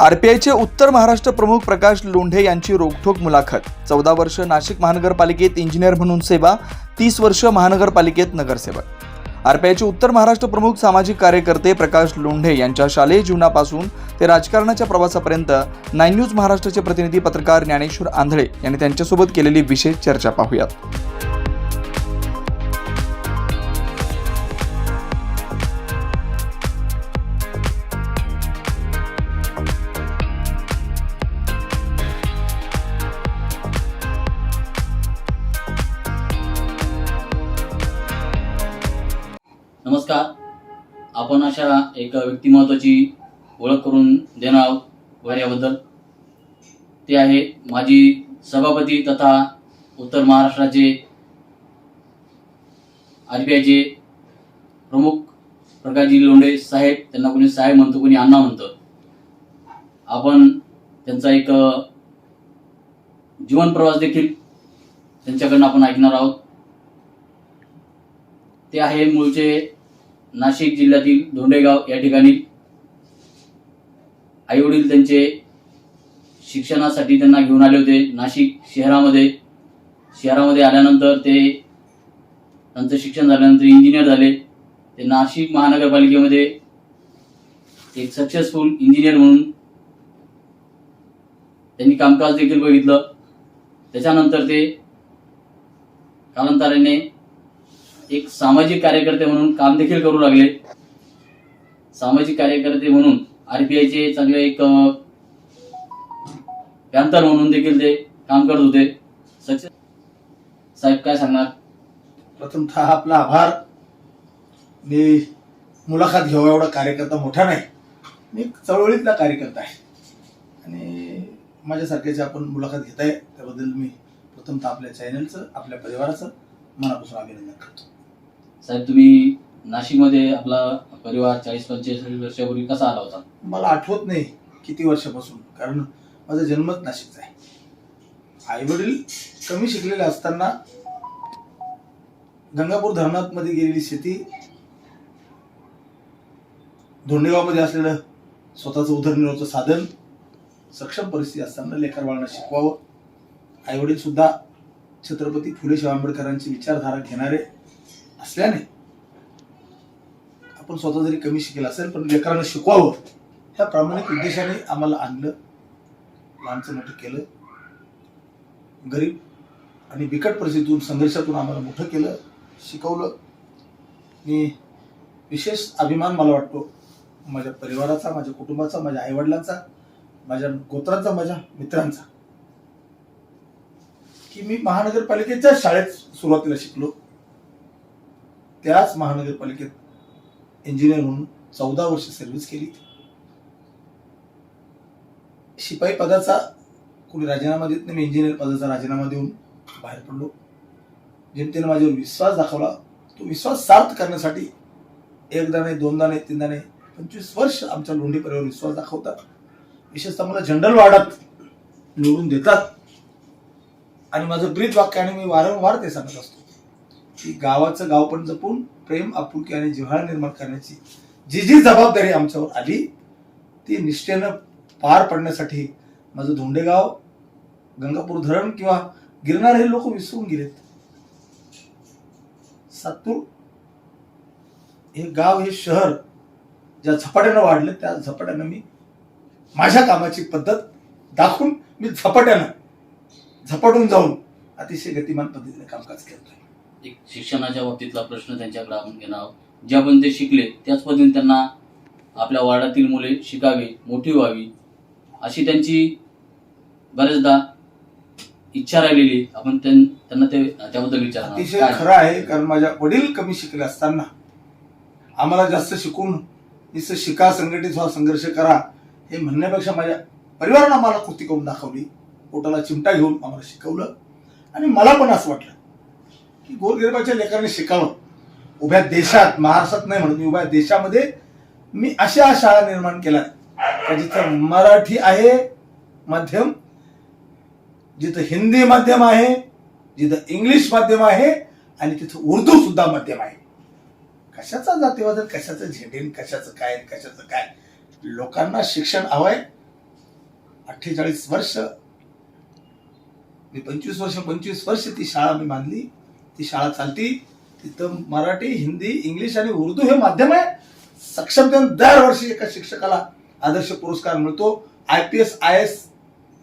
आरपीआयचे उत्तर महाराष्ट्र प्रमुख प्रकाश लोंढे यांची रोखठोक मुलाखत. चौदा वर्ष नाशिक महानगरपालिकेत इंजिनियर म्हणून सेवा तीस वर्ष महानगरपालिकेत नगरसेवक. आरपीआयचे उत्तर महाराष्ट्र प्रमुख सामाजिक कार्यकर्ते प्रकाश लोंढे यांच्या शालेय जीवनापासून ते राजकारणाच्या प्रवासापर्यंत नाईन न्यूज महाराष्ट्राचे प्रतिनिधी पत्रकार ज्ञानेश्वर आंधळे यांनी त्यांच्यासोबत केलेली विशेष चर्चा पाहूयात. व्यक्तिमत्वाची ओळख करून देणार आहोत वाऱ्याबद्दल ते आहे माजी सभापती तथा उत्तर महाराष्ट्राचे आर बी आयचे प्रमुख प्रकाशजी लोंढे साहेब. त्यांना कोणी साहेब म्हणतो कोणी अण्णा म्हणतं. आपण त्यांचा एक जीवन प्रवास देखील त्यांच्याकडनं आपण ऐकणार आहोत. ते आहे मूळचे नाशिक जिल्ह्यातील धोंडेगाव या ठिकाणी आई वडील त्यांचे शिक्षणासाठी त्यांना घेऊन आले होते. नाशिक शहरामध्ये शहरामध्ये आल्यानंतर ते त्यांचं शिक्षण झाल्यानंतर इंजिनियर झाले. ते नाशिक महानगरपालिकेमध्ये एक सक्सेसफुल इंजिनियर म्हणून त्यांनी कामकाज देखील बघितलं. त्याच्यानंतर ते कालांतराने एक सामाजिक कार्यकर्ते म्हणून काम देखील करू लागले. सामाजिक कार्यकर्ते म्हणून आरपीआयचे चांगले एक पॅन्थर म्हणून देखील ते काम करत होते. सचिन साहेब काय सांगणार? प्रथमतः आपला आभार. मी मुलाखत घ्यावा एवढा कार्यकर्ता मोठा नाही. मी एक चळवळीतला कार्यकर्ता आहे. आणि माझ्यासारख्याची आपण मुलाखत घेत आहे त्याबद्दल मी प्रथमतः आपल्या चॅनलचं आपल्या परिवाराचं मनापासून अभिनंदन करतो. साहेब तुम्ही नाशिकमध्ये आपला परिवार चाळीस पंचेचाळीस वर्षापूर्वी कसा आला होता? मला आठवत नाही किती वर्षापासून कारण माझा जन्मच नाशिकचा आहे. आई वडील कमी शिकलेले असताना गंगापूर धरणात मध्ये गेलेली शेती धोंडेगावमध्ये असलेलं स्वतःचं उदरनिर्वाहाचं साधन सक्षम परिस्थिती असताना लेकरबाळांना शिकवावं. आईवडील सुद्धा छत्रपती फुले शाहू आंबेडकरांची विचारधारा घेणारे असल्याने आपण स्वतः जरी कमी शिकेल असेल पण लेकरांना शिकवावं ह्या प्रामाणिक उद्देशाने आम्हाला आणलं लहानचं मोठं केलं. गरीब आणि बिकट परिस्थितीतून संघर्षातून आम्हाला मोठं केलं शिकवलं. मी विशेष अभिमान मला वाटतो माझ्या परिवाराचा माझ्या कुटुंबाचा माझ्या आईवडिलांचा माझ्या गोत्रांचा माझ्या मित्रांचा. की मी महानगरपालिकेच्या शाळेत सुरुवातीला शिकलो. त्याच महानगरपालिकेत इंजिनियर म्हणून चौदा वर्ष सर्व्हिस केली. शिपाई पदाचा कोणी राजीनामा देत नाही मी इंजिनियर पदाचा राजीनामा देऊन बाहेर पडलो. जनतेने माझ्यावर विश्वास दाखवला. तो विश्वास सार्थ करण्यासाठी एकदा नाही दोनदा नाही तीनदा नाही पंचवीस वर्ष आमच्या लोंढे परिवार विश्वास दाखवतात. विशेषतः मला जनरल वार्डात निवडून देतात. आणि माझं ब्रीद वाक्य आणि मी वारंवार ते सांगत असतो. की गावाचं गाव पण जपून प्रेम आपुलकी आणि जिव्हाळा निर्माण करण्याची जी जी जबाबदारी आमच्यावर आली ती निष्ठेनं पार पडण्यासाठी माझं धोंडेगाव गंगापूर धरण किंवा गिरनार हे लोक विसरून गेलेत. सातूर हे गाव हे शहर ज्या झपाट्यानं वाढलं त्या झपाट्यानं मी माझ्या कामाची पद्धत दाखवून मी झपाट्यानं झपाटून जाऊन अतिशय गतिमान पद्धतीने कामकाज करतोय एक शिक्षणाच्या बाबतीतला प्रश्न त्यांच्याकडे आपण घेणार आहोत. ज्या पण ते शिकले त्याच पद्धतीने त्यांना आपल्या वार्डातील मुले शिकावी मोठी व्हावी अशी त्यांची बऱ्याचदा इच्छा राहिलेली आपण त्यां- त्यांना ते त्याबद्दल विचारणार आहोत. अतिशय? खरं आहे कारण माझ्या वडील कमी शिकले असताना. आम्हाला जास्त शिकून नुसतं शिका संघटित व्हा संघर्ष करा हे म्हणण्यापेक्षा माझ्या परिवारानं आम्हाला कृती करून दाखवली. पोटाला चिमटा घेऊन आम्हाला शिकवलं. आणि मला पण असं वाटलं. की गोरगरिबाच्या लेकरांनी शिकावं. उभ्या देशात महाराष्ट्रात नाही म्हणून मी उभ्या देशामध्ये मी अशा शाळा निर्माण केल्या का जिथं मराठी आहे माध्यम जिथं हिंदी माध्यम आहे जिथं इंग्लिश माध्यम आहे आणि तिथं उर्दू सुद्धा माध्यम आहे. कशाचा जातीवाद कशाचं झेंडेन कशाचं काय कशाचं काय? लोकांना शिक्षण हवंय. अठ्ठेचाळीस वर्ष मी पंचवीस वर्ष पंचवीस वर्ष ती शाळा मी बांधली. ती शाळा चालती. तिथं मराठी हिंदी इंग्लिश आणि उर्दू हे माध्यम आहे. सक्षमतेने दरवर्षी एका शिक्षकाला आदर्श पुरस्कार मिळतो. I P S I S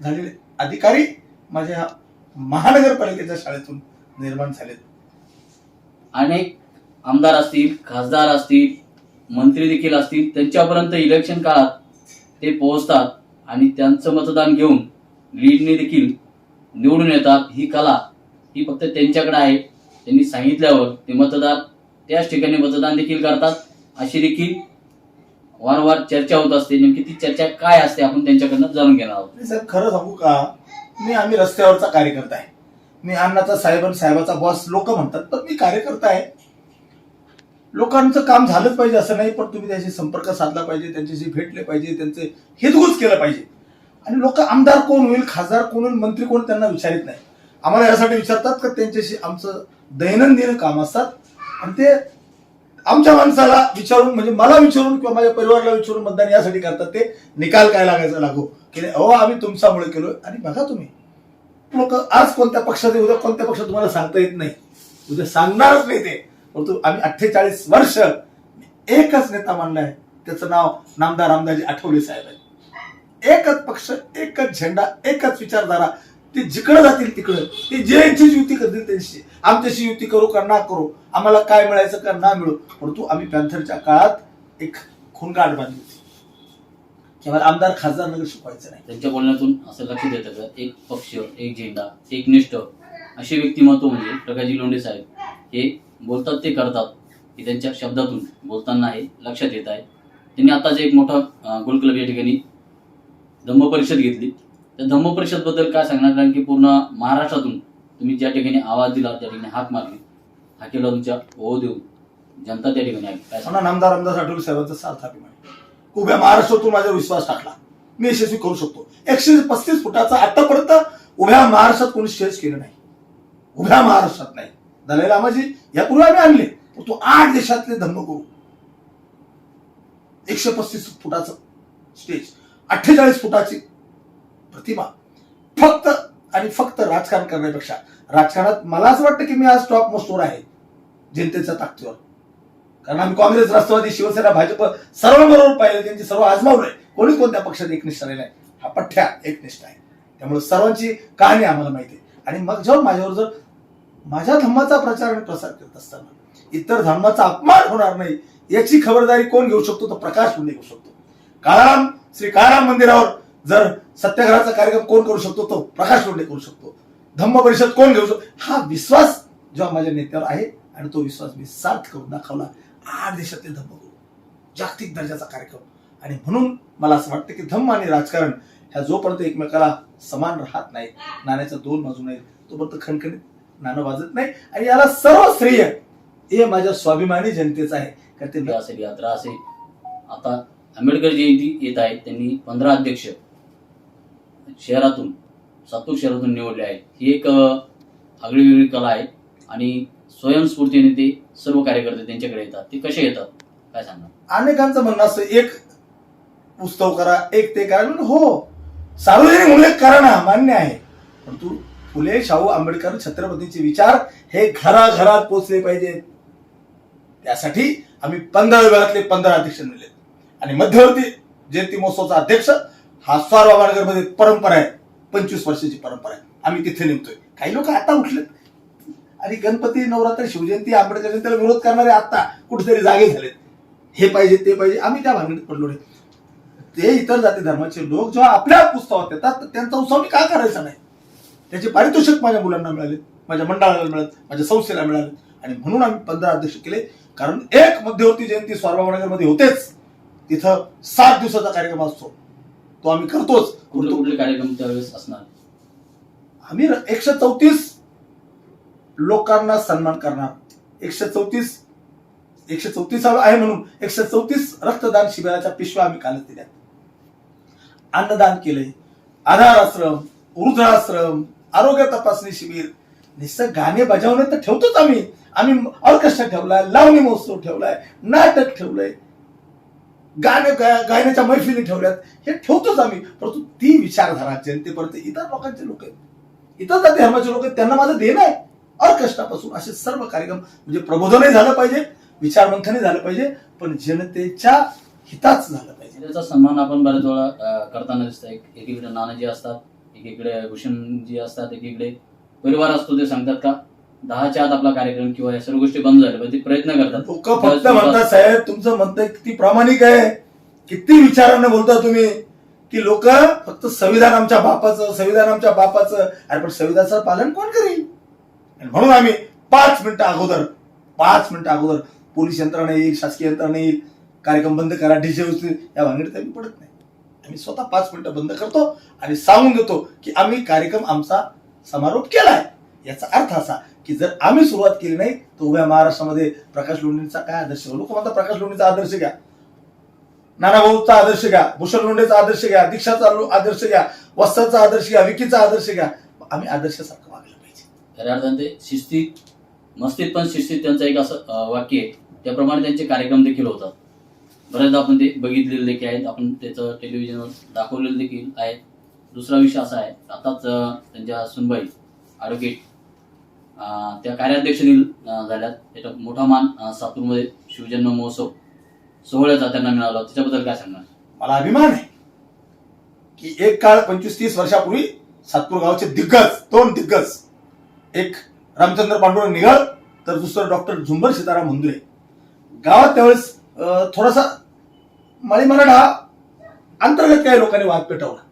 झालेले अधिकारी माझ्या महानगरपालिकेच्या शाळेतून निर्माण झालेत. अनेक आमदार असतील खासदार असतील मंत्री देखील असतील त्यांच्यापर्यंत इलेक्शन काळात ते पोहोचतात आणि त्यांचं मतदान घेऊन लीडने देखील निवडून येतात. ही कला ही फक्त त्यांच्याकडे आहे. त्यांनी सांगितल्यावर ते मतदार त्याच ठिकाणी मतदान देखील करतात. अशी देखील वारंवार चर्चा होत असते. नेमकी ती चर्चा काय असते आपण त्यांच्याकडनं जाणून घेणार आहोत. सर खरं सांगू का? मी आम्ही रस्त्यावरचा कार्यकर्ता आहे. मी अण्णाचा साहेब आणि साहेबाचा बॉस लोक म्हणतात पण मी कार्यकर्ता आहे. लोकांचं काम झालंच पाहिजे असं नाही पण तुम्ही त्याशी संपर्क साधला पाहिजे त्यांच्याशी भेटले पाहिजे त्यांचे हितगुज केलं पाहिजे. आणि लोक आमदार कोण होईल खासदार कोण होईल मंत्री कोण त्यांना विचारित नाही. आम्हाला यासाठी विचारतात का त्यांच्याशी आमचं दैनंदिन काम असतात. आणि ते आमच्या माणसाला विचारून म्हणजे मला विचारून किंवा माझ्या परिवाराला विचारून मतदान यासाठी करतात. ते निकाल काय लागायचा लागू? की अहो आम्ही तुमच्यामुळे केलो आणि बघा तुम्ही लोक आज कोणत्या पक्षात उद्या कोणत्या पक्षात तुम्हाला सांगता येत नाही. उद्या सांगणारच नाही ते. परंतु आम्ही अठ्ठेचाळीस वर्ष एकच नेता मानलाय त्याचं नाव नामदार रामदाजी आठवले साहेब आहे एकच पक्ष एकच झेंडा एकच विचारधारा ते जिकडे जातील तिकडं. ते जे यांची युती करतील त्यांची आमच्याशी युती करू का ना करू? आम्हाला काय मिळायचं का ना मिळू? परंतु आम्ही पॅन्थरच्या काळात एक खूनगाठ बांधली होती. केवळ आमदार खासदार नगर शिकवायचं नाही. त्यांच्या बोलण्यातून असं लक्षात येतं का? एक पक्ष एक झेंडा एक निष्ठ असे व्यक्तिमत्व म्हणजे प्रकाशजी लोंढे साहेब. हे बोलतात ते करतात. हे त्यांच्या शब्दातून बोलताना हे लक्षात येत आहे. त्यांनी आताच एक मोठा गोल क्लब या ठिकाणी दंभ परिषद घेतली. तर धम्म परिषदबद्दल काय सांगणार? कारण की पूर्ण महाराष्ट्रातून तुम्ही ज्या ठिकाणी आवाज दिला त्या ठिकाणी हाक मारली. हाकेला तुमच्या ओ देऊ जनता त्या ठिकाणी नामदार रामदास आठवले साहेबांचा साथ अभिमान उभ्या महाराष्ट्रातून माझा विश्वास टाकला. मी यशस्वी करू शकतो. एकशे पस्तीस फुटाचा आतापर्यंत उभ्या महाराष्ट्रात कोणी स्टेज केलं नाही. उभ्या महाराष्ट्रात नाही. दलाई रामाजी यापूर्वी आम्ही आणले. तो आठ देशातले धम्मगुरू एकशे पस्तीस फुटाचं स्टेज अठ्ठेचाळीस फुटाची प्रतिमा. फक्त आणि फक्त राजकारण करण्यापेक्षा. राजकारणात मला असं वाटतं की मी आज टॉप मोस्टवर आहे जनतेच्या ताकदीवर. कारण आम्ही काँग्रेस राष्ट्रवादी शिवसेना भाजप सर्वांबरोबर पाहिलं त्यांची सर्व आजमावलंय कोणी कोणत्या पक्षात एकनिष्ठ राहिला आहे? हा पठ्ठ्या एकनिष्ठ आहे. त्यामुळे सर्वांची कहाणी आम्हाला माहिती आहे. आणि मग जेव्हा माझ्यावर जर माझ्या धर्माचा प्रचार आणि प्रसार करत असताना इतर धर्माचा अपमान होणार नाही याची खबरदारी कोण घेऊ शकतो? तर प्रकाश मुंडे घेऊ शकतो. काळाराम श्री काळाराम मंदिरावर जर सत्याग्रहाचा कार्यक्रम कोण करू शकतो तो प्रकाश लोंढे करू शकतो. धम्म परिषद कोण घेऊ शकतो? हा विश्वास जेव्हा माझ्या नेत्यावर आहे आणि तो विश्वास मी सार्थ करून दाखवला. आठ देशातले करू जागतिक दर्जाचा कार्यक्रम. आणि म्हणून मला असं वाटतं की धम्म आणि राजकारण ह्या जोपर्यंत एकमेकाला समान राहत नाही नाण्याच्या दोन बाजू नाही तोपर्यंत खणखणीत नाणं वाजत नाही. आणि याला सर्व श्रेय हे माझ्या स्वाभिमानी जनतेचं आहे. कारण ते असेल यात्रा असेल. आता आंबेडकर जयंती येत आहे. त्यांनी पंधरा अध्यक्ष शहरातून सातूर शहरातून निवडले आहेत. ही एक आगळी वेगळी कला आहे आणि स्वयंस्फूर्तीने ते सर्व कार्यकर्ते त्यांच्याकडे येतात. ते कसे येतात? काय सांगणार? अनेकांचं म्हणणं असतं एक उत्सव करा एक ते करा. हो सार्वजनिक म्हणून करा ना मान्य आहे परंतु फुले शाहू आंबेडकर छत्रपतींचे विचार हे घराघरात पोचले पाहिजेत त्यासाठी आम्ही पंधरा विभागातले पंधरा अध्यक्ष नेले आणि मध्यवर्ती जयंती महोत्सवचा अध्यक्ष हा स्वारबाबानगरमध्ये परंपरा आहे. पंचवीस वर्षाची परंपरा आहे. आम्ही तिथे निघतोय काही लोक आता उठलेत. आणि गणपती नवरात्र शिवजयंती आंबेडकर जयंतीला विरोध करणारे आता कुठेतरी जागे झालेत. हे पाहिजे ते पाहिजे. आम्ही त्या भानगडीत पडलो नाही. ते इतर जाती धर्माचे लोक जेव्हा आपल्या उत्सवात येतात तर त्यांचा उत्सव मी का करायचा नाही? त्याचे पारितोषिक माझ्या मुलांना मिळाले माझ्या मंडळाला मिळाले माझ्या संस्थेला मिळाले आणि म्हणून आम्ही पंधरा अध्यक्ष केले. कारण एक मध्यवर्ती जयंती स्वारबाबानगरमध्ये होतेच. तिथं सात दिवसाचा कार्यक्रम असतो. तो आम्ही करतोच. कुठले कुठले कार्यक्रम त्यावेळेस असणार? आम्ही एकशे चौतीस लोकांना सन्मान करणार. एकशे चौतीस एकशे चौतीस आहे म्हणून एकशे चौतीस रक्तदान शिबिराच्या पिशव्या आम्ही कालच दिल्या अन्नदान केलंय आधार आश्रम वृद्धाश्रम आरोग्य तपासणी शिबिर निसर्ग गाणे बजावणे तर ठेवतोच आम्ही. आम्ही ऑर्केस्ट्रा ठेवलाय लावणी महोत्सव ठेवलाय नाटक ठेवलंय. गाणे गायनाच्या मैफिली ठेवल्यात. हे ठेवतोच आम्ही. परंतु ती विचारधारा जनतेपर्यंत इतर लोकांचे लोक आहेत. इतर जाती धर्माचे लोक आहेत. त्यांना माझं देणं आहे. अर्कष्टापासून असे सर्व कार्यक्रम म्हणजे प्रबोधनही झालं पाहिजे विचारमंथनही झालं पाहिजे पण जनतेच्या हिताच झालं पाहिजे. त्याचा सन्मान आपण बऱ्याच वेळा करताना दिसतं एकीकडे नानाजी असतात एकीकडे भूषणजी असतात एकीकडे परिवार असतो ते सांगतात का? दहाच्या आत आपला कार्यक्रम किंवा या सर्व गोष्टी बंद झाल्या ते प्रयत्न करतात. लोक फक्त म्हणतात साहेब तुमचं म्हणतं किती प्रामाणिक आहे. किती विचाराने बोलता तुम्ही. की लोक फक्त संविधान आमच्या बापाचं संविधान आमच्या बापाचं. अरे पण संविधानाचं पालन कोण करेल? म्हणून आम्ही पाच मिनिटं अगोदर पाच मिनिटं अगोदर पोलीस यंत्रणा येईल शासकीय यंत्रणा येईल कार्यक्रम बंद करा डीजे या भानगडीत आम्ही पडत नाही. आम्ही स्वतः पाच मिनिटं बंद करतो आणि सांगून देतो की आम्ही कार्यक्रम आमचा समारोप केलाय. याचा अर्थ असा की जर आम्ही सुरुवात केली नाही तर उभ्या महाराष्ट्रामध्ये प्रकाश लोंढेंचा काय आदर्श लोक म्हणतात प्रकाश लोणीचा आदर्श घ्या. नाना भाऊचा आदर्श घ्या भूषण लोंढेचा आदर्श घ्या दीक्षाचा आदर्श घ्या वस्ताचा आदर्श घ्या विकीचा आदर्श घ्या. आम्ही आदर्शासारखं वागलं पाहिजे. खऱ्या अर्थाने ते शिस्तीत मस्तीत पण शिस्तीत त्यांचं एक असं वाक्य आहे. त्याप्रमाणे त्यांचे कार्यक्रम देखील होतात. बऱ्याचदा आपण ते बघितलेले देखील आहेत आपण त्याचं टेलिव्हिजनवर दाखवलेलं देखील आहे. दुसरा विषय असा आहे आताच त्यांच्या सुनबाई ॲडव्होकेट त्या कार्याध्यक्ष अं, झाल्यात. त्याचा मोठा मान सातूरमध्ये शिवजन्म महोत्सव सोहळ्याचा त्यांना मिळाला. त्याच्याबद्दल काय सांगणार? मला अभिमान आहे की एक काळ पंचवीस तीस वर्षापूर्वी सातपूर गावचे दिग्गज दोन दिग्गज एक रामचंद्र पांडुरंग निघाल तर दुसरं डॉक्टर झुंबर सीताराम मुंदुरे गावात त्यावेळेस थोडासा माळी मराठा अंतर्गत काही लोकांनी वाद पेटवला.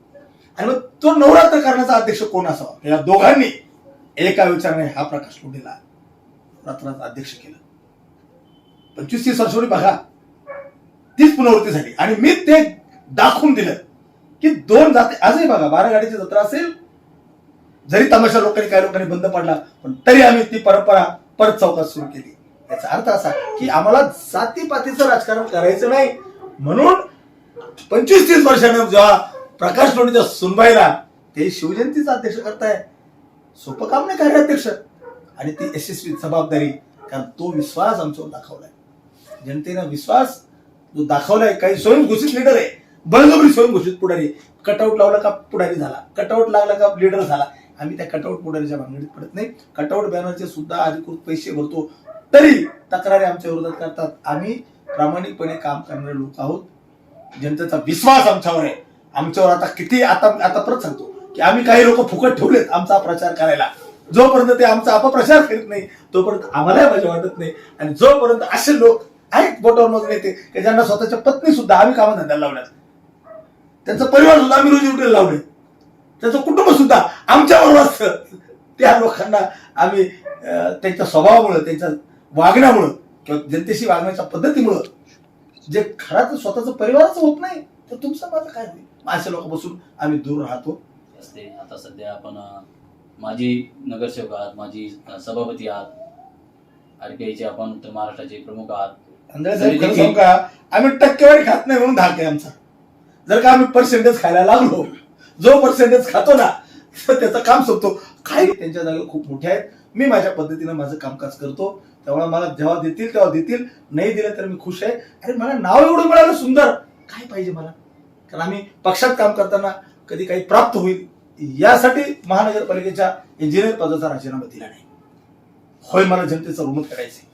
आणि मग तो नवरात्र करण्याचा अध्यक्ष कोण असावा? या दोघांनी एका विचाराने हा प्रकाश लोढेला नवरात्राचा अध्यक्ष केलं. पंचवीस तीस वर्षापूर्वी बघा. तीच पुनरावृत्ती झाली. आणि मी ते दाखवून दिलं की दोन जाते आजही बघा बारा गाडीची जत्रा असेल जरी तमाशा लोकांनी काही लोकांनी बंद पडला पण तरी आम्ही ती परंपरा परत चौकात सुरू केली. याचा अर्थ असा की आम्हाला जातीपातीचं राजकारण करायचं नाही. म्हणून पंचवीस तीस वर्षानं जेव्हा प्रकाश लोणीच्या सुनबाईला ते शिवजयंतीचा अध्यक्ष करताय सोपं काम नाही कार्याध्यक्ष आणि ती यशस्वी जबाबदारी कारण तो विश्वास आमच्यावर दाखवलाय. जनतेनं विश्वास जो दाखवलाय काही स्वयंघोषित लिडर आहे. बळजबरी स्वयंघोषित पुढारी. कटआउट लावला का पुढारी झाला. कटआउट लागला का लिडर झाला. आम्ही त्या कटआउट पुढारीच्या भानगडीत पडत नाही. कटआउट बॅनरचे सुद्धा अधिकृत पैसे भरतो. तरी तक्रारी आमच्या विरोधात करतात. आम्ही प्रामाणिकपणे काम करणारे लोक आहोत. जनतेचा विश्वास आमच्यावर आहे. आमच्यावर आता किती आता आता परत सांगतो. की आम्ही काही लोक फुकट ठेवलेत आमचा प्रचार करायला. जोपर्यंत ते आमचा अपप्रचार करीत नाही तोपर्यंत आम्हालाही मजा वाटत नाही. आणि जोपर्यंत असे लोक आहेत बोटावर मग येते की ज्यांना स्वतःच्या पत्नी सुद्धा आम्ही कामधंद्याला लावल्यात. त्यांचा परिवार सुद्धा आम्ही रोजी उठेल लावले. त्यांचं कुटुंब सुद्धा आमच्याबरोबर असतं त्या लोकांना आम्ही अं, त्यांच्या स्वभावामुळं त्यांच्या वागण्यामुळं किंवा जनतेशी वागण्याच्या पद्धतीमुळं जे खराच स्वतःचं परिवारच होत नाही तर तुमचं माझं काय? नाही असे लोक बसून आम्ही दूर राहतो. असते. आता सध्या आपण माजी नगरसेवक आहात माजी सभापती आहात आरपीआयचे आपण उत्तर महाराष्ट्राचे प्रमुख आहात. आम्ही टक्केवारी खात नाही म्हणून धाक आहे आमचा. जर का आम्ही पर्सेंटेज खायला लागलो जो पर्सेंटेज खातो ना तर त्याचं काम संपतो. काही त्यांच्या जागा खूप मोठ्या आहेत. मी माझ्या पद्धतीनं माझं कामकाज करतो. त्यामुळे मला जेव्हा देतील तेव्हा देतील. नाही दिलं तर मी खुश आहे. अरे मला नाव एवढं मिळालं सुंदर. काय पाहिजे मला? कारण आम्ही पक्षात काम करताना कधी काही प्राप्त होईल. यासाठी महानगरपालिकेच्या इंजिनियर पदाचा राजीनामा दिला नाही. होय मला जनतेचं ऋण करायचे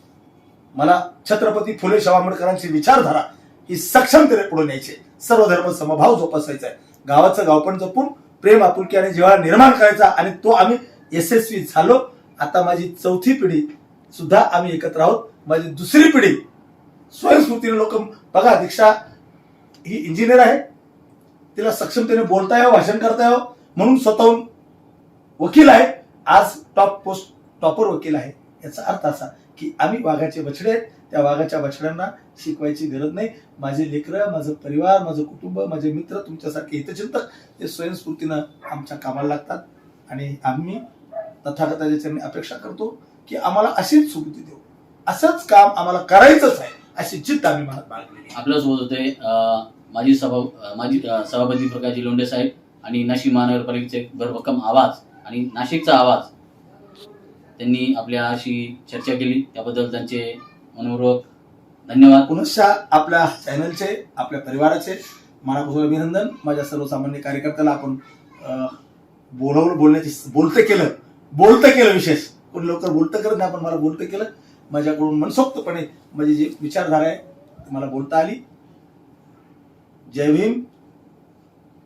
मला छत्रपती फुले शाहू आंबेडकरांची विचारधारा ही सक्षमतेने पुढे न्यायची सर्वधर्म सर्व धर्म समभाव जोपासायचा आहे. गावाचं गावपण जपून प्रेम आपुलकी आणि जिव्हाळा निर्माण करायचा आणि तो आम्ही यशस्वी झालो. आता माझी चौथी पिढी सुद्धा आम्ही एकत्र आहोत. माझी दुसरी पिढी स्वयंस्फूर्तीने लोक बघा दीक्षा ही इंजिनियर आहे. तिला सक्षमतेने बोलता यावं भाषण करता यावं म्हणून स्वतःहून वकील आहे. आज टॉप पोस्ट टॉपर वकील आहे. याचा अर्थ असा की आम्ही वाघाचे बछडे आहेत त्या वाघाच्या बछड्यांना शिकवायची गरज नाही. माझे लेकरं माझं परिवार माझं कुटुंब माझे मित्र तुमच्यासारखे हितचिंतक ते स्वयंस्फूर्तीनं आमच्या कामाला लागतात. आणि आम्ही तथागताच्या चरणी अपेक्षा करतो की आम्हाला अशीच सुकृती देऊ. असंच काम आम्हाला करायचंच आहे अशी जिद्द आम्ही मनात बाळगलेली आपल्यासोबत होते माजी सभा माजी सभापती प्रकाशजी लोंढे साहेब. आणि नाशिक महानगरपालिकेचे भरभक्कम आवाज आणि नाशिकचा आवाज त्यांनी आपल्याशी चर्चा केली. त्याबद्दल त्यांचे मनपूर्वक धन्यवाद. पुनश्च आपल्या चॅनलचे आपल्या परिवाराचे मनापासून अभिनंदन. माझ्या सर्वसामान्य कार्यकर्त्याला आपण अं, बोलवलं बोलण्याची बोलतं केलं. बोलतं केलं विशेष. पण लवकर बोलतं करत नाही आपण मला बोलतं केलं. माझ्याकडून मनसोक्तपणे माझी जी विचारधारा आहे ती मला बोलता आली. जय भीम.